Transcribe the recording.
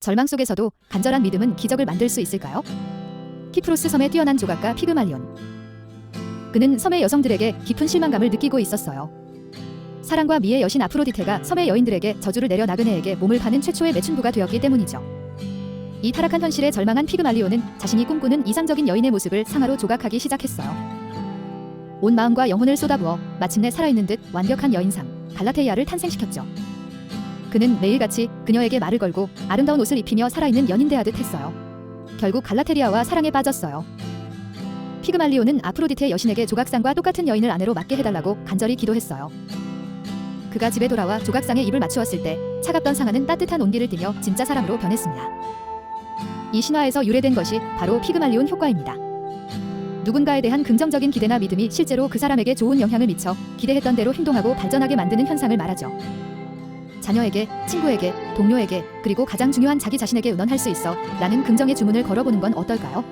절망 속에서도 간절한 믿음은 기적을 만들 수 있을까요? 키프로스 섬의 뛰어난 조각가 피그말리온. 그는 섬의 여성들에게 깊은 실망감을 느끼고 있었어요. 사랑과 미의 여신 아프로디테가 섬의 여인들에게 저주를 내려 나그네에게 몸을 파는 최초의 매춘부가 되었기 때문이죠. 이 타락한 현실에 절망한 피그말리온은 자신이 꿈꾸는 이상적인 여인의 모습을 상하로 조각하기 시작했어요. 온 마음과 영혼을 쏟아부어 마침내 살아있는 듯 완벽한 여인상 갈라테이아를 탄생시켰죠. 그는 매일같이 그녀에게 말을 걸고 아름다운 옷을 입히며 살아있는 연인 대하듯 했어요. 결국 갈라테리아와 사랑에 빠졌어요. 피그말리오는 아프로디테 여신에게 조각상과 똑같은 여인을 아내로 맡게 해달라고 간절히 기도했어요. 그가 집에 돌아와 조각상에 입을 맞추었을 때 차갑던 상아는 따뜻한 온기를 띠며 진짜 사람으로 변했습니다. 이 신화에서 유래된 것이 바로 피그말리온 효과입니다. 누군가에 대한 긍정적인 기대나 믿음이 실제로 그 사람에게 좋은 영향을 미쳐 기대했던 대로 행동하고 발전하게 만드는 현상을 말하죠. 자녀에게, 친구에게, 동료에게, 그리고 가장 중요한 자기 자신에게 의논할 수 있어 라는 긍정의 주문을 걸어보는 건 어떨까요?